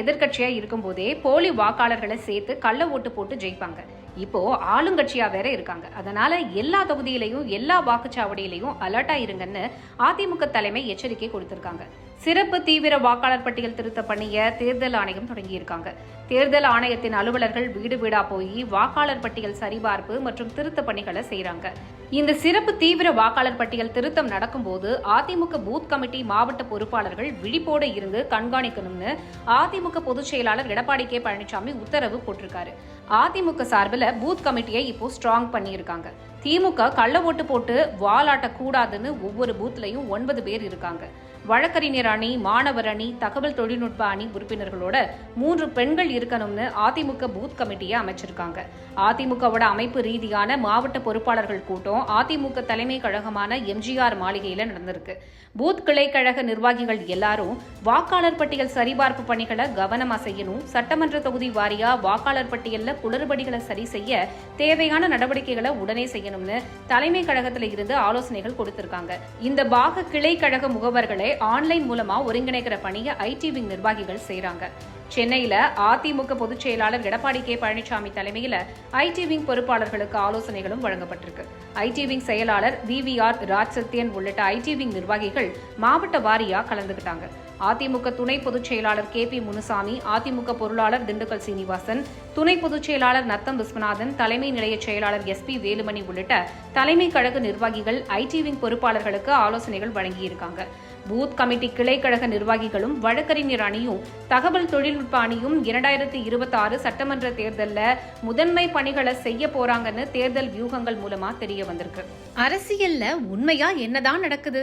எதிர்கட்சியா எதிர்க்கட்சியா இருக்கும்போதே போலி வாக்காளர்களை சேர்த்து கள்ள ஓட்டு போட்டு ஜெயிப்பாங்க. இப்போ ஆளுங்கட்சியா வேற இருக்காங்க. அதனால எல்லா தொகுதியிலையும் எல்லா வாக்குச்சாவடியிலையும் அலர்ட்டா இருங்கன்னு அதிமுக தலைமை எச்சரிக்கை கொடுத்திருக்காங்க. சிறப்பு தீவிர வாக்காளர் பட்டியல் திருத்த பணியை தேர்தல் ஆணையம் தொடங்கியிருக்காங்க. தேர்தல் ஆணையத்தின் அலுவலர்கள் வீடு வீடா போய் வாக்காளர் பட்டியல் சரிபார்ப்பு மற்றும் திருத்த பணிகளை செய்கிறாங்க இந்த சிறப்பு தீவிர வாக்காளர் பட்டியல் திருத்தம் நடக்கும்போது அதிமுக பூத் கமிட்டி மாவட்ட பொறுப்பாளர்கள் விழிப்போடு இருந்து கண்காணிக்கணும்னு அதிமுக பொதுச் செயலாளர் எடப்பாடி கே பழனிசாமி உத்தரவு போட்டிருக்காரு. அதிமுக சார்பில் பூத் கமிட்டியை இப்போ ஸ்ட்ராங் பண்ணியிருக்காங்க. திமுக கள்ள ஓட்டு போட்டு வாலாட்ட கூடாதுன்னு ஒவ்வொரு பூத்லயும் ஒன்பது பேர் இருக்காங்க. வழக்கறிஞர் அணி மாணவர் அணி தகவல் தொழில்நுட்ப அணி உறுப்பினர்களோட மூன்று பெண்கள் இருக்கணும்னு அதிமுக பூத் கமிட்டியை அமைச்சிருக்காங்க. அதிமுகவோட அமைப்பு ரீதியான மாவட்ட பொறுப்பாளர்கள் கூட்டம் அதிமுக தலைமை கழகமான எம்ஜிஆர் மாளிகையில நடந்திருக்கு. பூத் கிளை கழக நிர்வாகிகள் எல்லாரும் வாக்காளர் பட்டியல் சரிபார்ப்பு பணிகளை கவனமா செய்யணும். சட்டமன்ற தொகுதி வாரியா வாக்காளர் பட்டியல்ல குளறுபடிகளை சரி செய்ய தேவையான நடவடிக்கைகளை உடனே செய்யணும். செய்யணும்னு தலைமை கழகத்தில் இருந்து ஆலோசனைகள் கொடுத்திருக்காங்க. இந்த பாக கிளை கழக முகவர்களை ஆன்லைன் மூலமா ஒருங்கிணைக்கிற பணியை ஐடி விங் நிர்வாகிகள் செய்யறாங்க சென்னையில அதிமுக பொதுச் செயலாளர் எடப்பாடி கே பழனிசாமி தலைமையில ஐடி விங் பொறுப்பாளர்களுக்கு ஆலோசனைகளும் வழங்கப்பட்டிருக்கு. ஐடி விங் செயலாளர் V V R Raj Sathyan உள்ளிட்ட ஐடி விங் நிர்வாகிகள் மாவட்ட வாரியா கலந்துகிட்டாங்க அதிமுக துணை பொதுச் செயலாளர் கே பி முனுசாமி அதிமுக பொருளாளர் திண்டுக்கல் சீனிவாசன் துணை பொதுச் செயலாளர் நத்தம் விஸ்வநாதன் தலைமை நிலைய செயலாளர் எஸ் பி வேலுமணி உள்ளிட்ட தலைமை கழக நிர்வாகிகள் ஐடி விங் பொறுப்பாளர்களுக்கு ஆலோசனைகள் வழங்கியிருக்காங்க. பூத் கமிட்டி கிளை கழக நிர்வாகிகளும் வழக்கறிஞர் அணியும் தகவல் தொழில்நுட்ப அணியும் இரண்டாயிரத்தி இருபத்தி ஆறு சட்டமன்ற தேர்தலில் முதன்மை பணிகளை செய்ய போறாங்கன்னு தேர்தல் வியூகங்கள் மூலமா தெரிய வந்திருக்கு. அரசியல்ல உண்மையா என்னதான் நடக்குது?